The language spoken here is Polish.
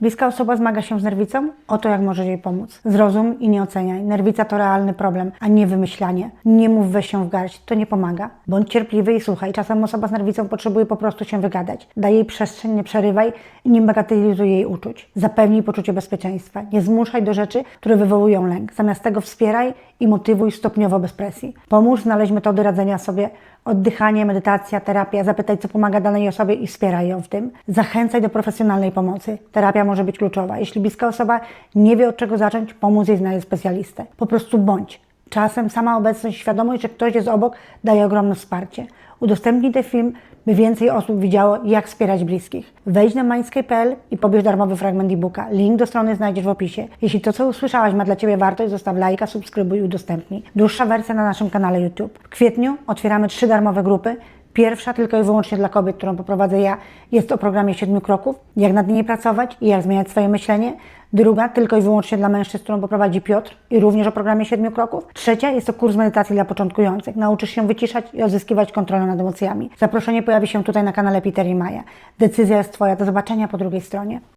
Bliska osoba zmaga się z nerwicą? Oto jak możesz jej pomóc. Zrozum i nie oceniaj. Nerwica to realny problem, a nie wymyślanie. Nie mów weź się w garść, to nie pomaga. Bądź cierpliwy i słuchaj. Czasem osoba z nerwicą potrzebuje po prostu się wygadać. Daj jej przestrzeń, nie przerywaj i nie bagatelizuj jej uczuć. Zapewnij poczucie bezpieczeństwa. Nie zmuszaj do rzeczy, które wywołują lęk. Zamiast tego wspieraj i motywuj stopniowo bez presji. Pomóż znaleźć metody radzenia sobie oddychanie, medytacja, terapia. Zapytaj, co pomaga danej osobie i wspieraj ją w tym. Zachęcaj do profesjonalnej pomocy. Terapia może być kluczowa. Jeśli bliska osoba nie wie od czego zacząć, pomóc jej znaleźć specjalistę. Po prostu bądź. Czasem sama obecność, świadomość, że ktoś jest obok, daje ogromne wsparcie. Udostępnij ten film, by więcej osób widziało, jak wspierać bliskich. Wejdź na mindscape.pl i pobierz darmowy fragment e-booka. Link do strony znajdziesz w opisie. Jeśli to, co usłyszałaś, ma dla Ciebie wartość, zostaw lajka, subskrybuj i udostępnij. Dłuższa wersja na naszym kanale YouTube. W kwietniu otwieramy trzy darmowe grupy. Pierwsza tylko i wyłącznie dla kobiet, którą poprowadzę ja, jest o programie siedmiu kroków, jak nad nimi pracować i jak zmieniać swoje myślenie. Druga tylko i wyłącznie dla mężczyzn, którą poprowadzi Piotr i również o programie siedmiu kroków. Trzecia jest to kurs medytacji dla początkujących. Nauczysz się wyciszać i odzyskiwać kontrolę nad emocjami. Zaproszenie pojawi się tutaj na kanale Peter i Maja. Decyzja jest Twoja. Do zobaczenia po drugiej stronie.